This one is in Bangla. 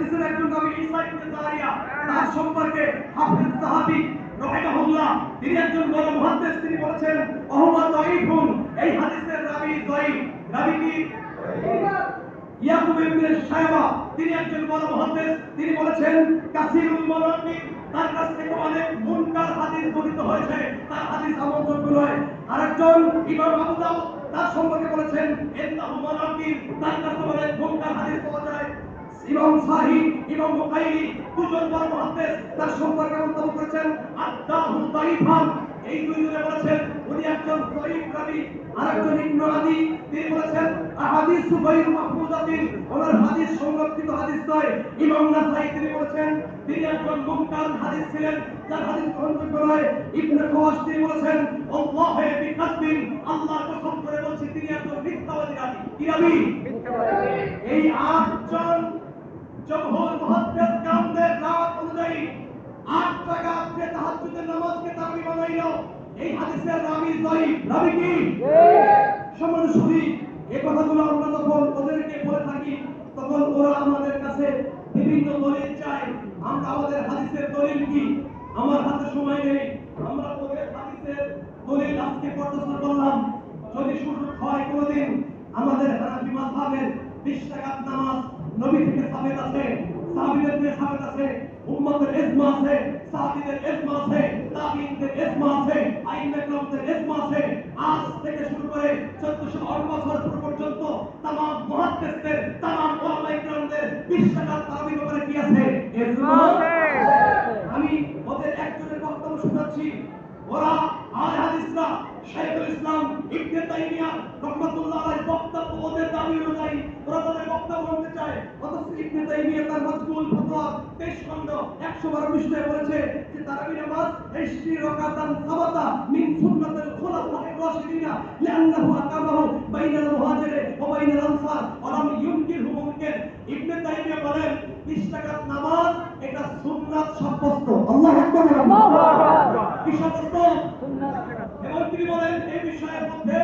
হাদিসের একজন রাবী ঈসা ইবনে জারিয়া, তার সম্পর্কে হাফেজ সাহাবী রাহিমাহুল্লাহ, তিনি একজন বড় মুহাদ্দিস, তিনি বলেছেন ওহুয়া দাঈফুন এই হাদিসের রাবী দাঈফ। রাবী কি? ইয়াকুব ইবনে শায়বা তিনি একজন বড় মুহাদ্দিস, তিনি বলেছেন, কাসিরুল মানাকিব তার কাছ থেকে অনেক মুনকার হাদিস বর্ণিত হয়েছে। তার হাদিস আমলযোগ্য নয় আরেকজন ইমাম আবু দাউদ, তার সম্পর্কে বলেছেন, ইন্নাহু মানাকিব তার কাছে অনেক মুনকার হাদিস পাওয়া যায়। ইমাম সাহি ইমাম বুখারী দুজন বড় মুহাদ্দিস তার সম্পর্কে মন্তব্য করেছেন আদাহু দাইফান। এই দুইজনে বলেছেন উনি একজন দাইফ রাবী আরেকজন ইবনে আদি। তিনি বলেছেন আহাদিসু গায়র মাহফুজাতিন ওনার হাদিস সংরক্ষিত হাদিস নয় ইমাম নাসাই তিনি বলেছেন তিনি একজন মুনকার হাদিস ছিলেন যার হাদিস গ্রহণযোগ্য নয়। ইবনে কওয়াস তিনি বলেছেন আল্লাহে বিকাসবিন আল্লাহর কসম করে বলছি তিনি একজন মিথ্যাবাদী রাবী কি রাবী এই আটজন জমহুর মুহাদ্দিস কামদের রাত অনুযায়ী আট টাকা আপনি তাহাজ্জুদের নামাজকে দাবি বানাইল এই হাদিসের রাবি জয়ীফ রাবি কি? সমান শুনি এই কথাগুলো আমরা যখন ওদেরকে বলে থাকি তখন ওরা আমাদের কাছে বিভিন্ন দলিল চায়। আমরা আমাদের হাদিসের দলিল কি? আমার হাতে সময় নেই। আমরা ওদের হাদিসের দলিল আজকে প্রদর্শন করলাম। যদি সুযোগ হয় কোনোদিন আমাদের হানাফি মাযহাবের 20 টাকার নামাজ নবী থেকে সাবেত আছে সাহাবীদের থেকে সাবেত আছে উম্মতের ইজমা আছে সাহাবীদের ইজমা আছে তাবিঈনদের ইজমা আছে আইম্মে কেরামদের ইজমা আছে আজ থেকে শুরু করে 1400 বছর পূর্ব পর্যন্ত तमाम মুহাদ্দিসদের तमाम ওলামায়ে কেরামদের 20 টাকার তারাবির ব্যাপারে কি আছে ইজমা আমি ওদের একজনের বক্তব্য শোনাচ্ছি ওরা আল হাদিসরা শাইখুল ইসলাম ইবনে তাইমিয়া রহমাতুল্লাহ আলাইহির বক্তব্য ওদের দাবি অনুযায়ী তাদের বলতে চায় অথচ ইবনে তাইমিয়া তার মজমুল ফতোয়া 23 খণ্ড 112 পৃষ্ঠায় বলেছে যে তারাবি নামাজ ইশরি রাকাতান সাবাতা মিন সুন্নাতিল খুলাফায়ে রাশিদিনা লিআন্নাহু আকামাহু বাইনাল মুহাজিরে ওয়া বাইনাল আনসার ওয়া লাম ইউনকিরহু মুনকির ইবনে তাইমিয়া বলেন 20 টাকার নামাজ এটা সুন্নাত সাব্যস্ত। আল্লাহু আকবার কি সাব্যস্ত? এবং তিনি বলেন এই বিষয়ের মধ্যে